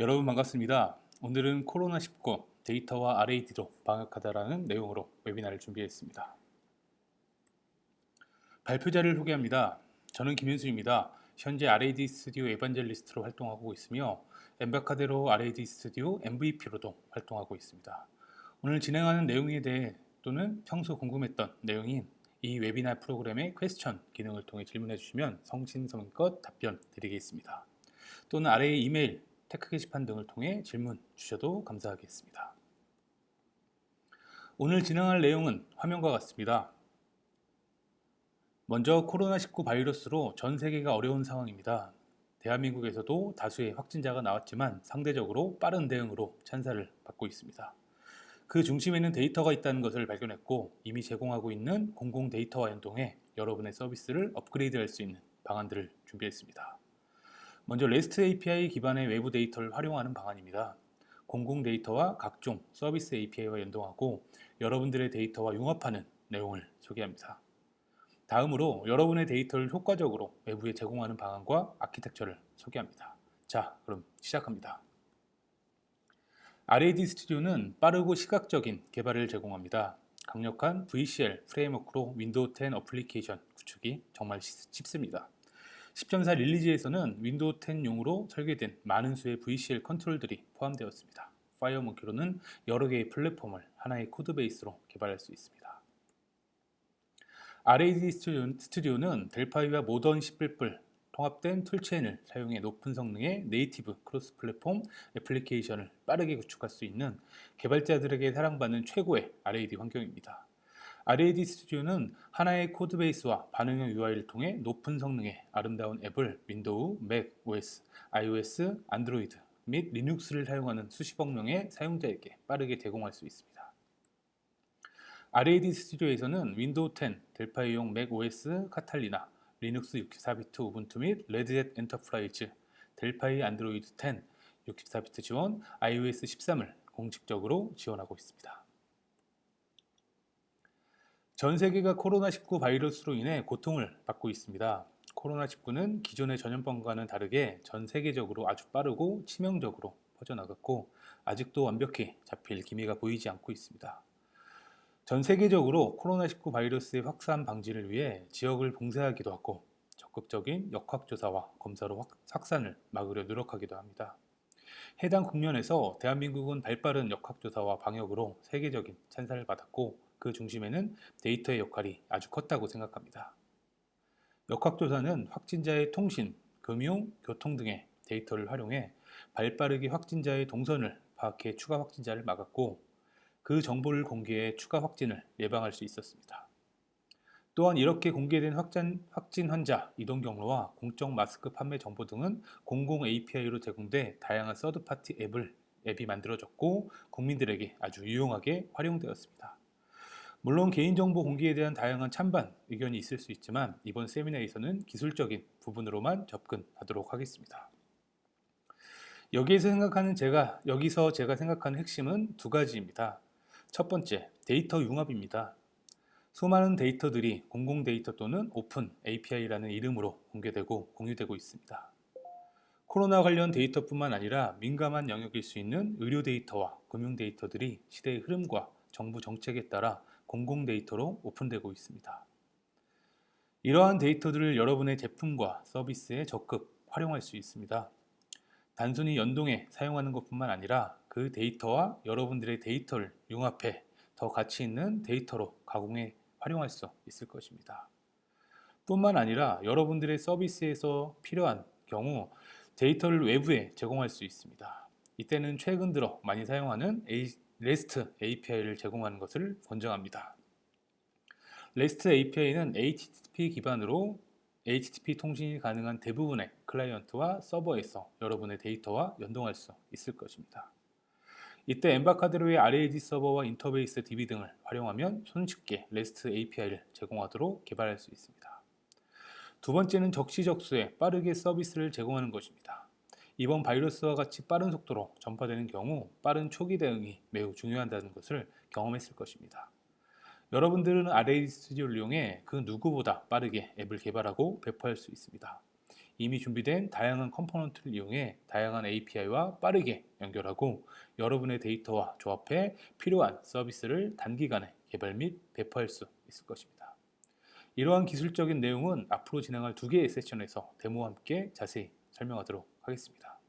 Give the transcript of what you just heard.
여러분 반갑습니다. 오늘은 코로나19 데이터와 RAD로 방역하다라는 내용으로 웨비나를 준비했습니다. 발표자를 소개합니다. 저는 김현수입니다. 현재 RAD 스튜디오 에반젤리스트로 활동하고 있으며 엠바카데로 RAD 스튜디오 MVP로도 활동하고 있습니다. 오늘 진행하는 내용에 대해 또는 평소 궁금했던 내용인 이 웨비나 프로그램의 퀘스천 기능을 통해 질문해 주시면 성심성의껏 답변 드리겠습니다. 또는 아래의 이메일, 테크 게시판 등을 통해 질문 주셔도 감사하겠습니다. 오늘 진행할 내용은 화면과 같습니다. 먼저 코로나19 바이러스로 전 세계가 어려운 상황입니다. 대한민국에서도 다수의 확진자가 나왔지만 상대적으로 빠른 대응으로 찬사를 받고 있습니다. 그 중심에는 데이터가 있다는 것을 발견했고 이미 제공하고 있는 공공 데이터와 연동해 여러분의 서비스를 업그레이드할 수 있는 방안들을 준비했습니다. 먼저 REST API 기반의 외부 데이터를 활용하는 방안입니다. 공공 데이터와 각종 서비스 API와 연동하고 여러분들의 데이터와 융합하는 내용을 소개합니다. 다음으로 여러분의 데이터를 효과적으로 외부에 제공하는 방안과 아키텍처를 소개합니다. 자, 그럼 시작합니다. RAD 스튜디오는 빠르고 시각적인 개발을 제공합니다. 강력한 VCL 프레임워크로 윈도우 10 어플리케이션 구축이 정말 쉽습니다. 10.4 릴리즈에서는 윈도우 10용으로 설계된 많은 수의 VCL 컨트롤들이 포함되었습니다. 파이어모키로는 여러 개의 플랫폼을 하나의 코드 베이스로 개발할 수 있습니다. RAD 스튜디오는 델파이와 모던 11뿔 통합된 툴체인을 사용해 높은 성능의 네이티브 크로스 플랫폼 애플리케이션을 빠르게 구축할 수 있는 개발자들에게 사랑받는 최고의 RAD 환경입니다. RAD 스튜디오는 하나의 코드 베이스와 반응형 UI를 통해 높은 성능의 아름다운 앱을 윈도우, 맥, OS, iOS, 안드로이드 및 리눅스를 사용하는 수십억 명의 사용자에게 빠르게 제공할 수 있습니다. RAD 스튜디오에서는 윈도우 10, 델파이용 맥 OS, 카탈리나, 리눅스 64비트 우분투 및 레드햇 엔터프라이즈, 델파이 안드로이드 10, 64비트 지원, iOS 13을 공식적으로 지원하고 있습니다. 전 세계가 코로나19 바이러스로 인해 고통을 받고 있습니다. 코로나19는 기존의 전염병과는 다르게 전 세계적으로 아주 빠르고 치명적으로 퍼져나갔고 아직도 완벽히 잡힐 기미가 보이지 않고 있습니다. 전 세계적으로 코로나19 바이러스의 확산 방지를 위해 지역을 봉쇄하기도 하고 적극적인 역학조사와 검사로 확산을 막으려 노력하기도 합니다. 해당 국면에서 대한민국은 발빠른 역학조사와 방역으로 세계적인 찬사를 받았고 그 중심에는 데이터의 역할이 아주 컸다고 생각합니다. 역학조사는 확진자의 통신, 금융, 교통 등의 데이터를 활용해 발빠르게 확진자의 동선을 파악해 추가 확진자를 막았고 그 정보를 공개해 추가 확진을 예방할 수 있었습니다. 또한 이렇게 공개된 확진, 확진 환자 이동 경로와 공적 마스크 판매 정보 등은 공공 API로 제공돼 다양한 서드파티 앱을 앱이 만들어졌고 국민들에게 아주 유용하게 활용되었습니다. 물론 개인정보 공개에 대한 다양한 찬반 의견이 있을 수 있지만 이번 세미나에서는 기술적인 부분으로만 접근하도록 하겠습니다. 여기에서 생각하는 제가 여기서 제가 생각하는 핵심은 두 가지입니다. 첫 번째, 데이터 융합입니다. 수많은 데이터들이 공공 데이터 또는 오픈 API라는 이름으로 공개되고 공유되고 있습니다. 코로나 관련 데이터뿐만 아니라 민감한 영역일 수 있는 의료 데이터와 금융 데이터들이 시대의 흐름과 정부 정책에 따라 공공 데이터로 오픈되고 있습니다. 이러한 데이터들을 여러분의 제품과 서비스에 적극 활용할 수 있습니다. 단순히 연동해 사용하는 것뿐만 아니라 그 데이터와 여러분들의 데이터를 융합해 더 가치 있는 데이터로 가공해 활용할 수 있을 것입니다. 뿐만 아니라 여러분들의 서비스에서 필요한 경우 데이터를 외부에 제공할 수 있습니다. 이때는 최근 들어 많이 사용하는 REST API를 제공하는 것을 권장합니다. REST API는 HTTP 기반으로 HTTP 통신이 가능한 대부분의 클라이언트와 서버에서 여러분의 데이터와 연동할 수 있을 것입니다. 이때 엠바카드로의 RAD 서버와 인터베이스 DB 등을 활용하면 손쉽게 REST API를 제공하도록 개발할 수 있습니다. 두 번째는 적시적소에 빠르게 서비스를 제공하는 것입니다. 이번 바이러스와 같이 빠른 속도로 전파되는 경우 빠른 초기 대응이 매우 중요하다는 것을 경험했을 것입니다. 여러분들은 RAD 스튜디오를 이용해 그 누구보다 빠르게 앱을 개발하고 배포할 수 있습니다. 이미 준비된 다양한 컴포넌트를 이용해 다양한 API와 빠르게 연결하고 여러분의 데이터와 조합해 필요한 서비스를 단기간에 개발 및 배포할 수 있을 것입니다. 이러한 기술적인 내용은 앞으로 진행할 두 개의 세션에서 데모와 함께 자세히 설명하도록 하겠습니다.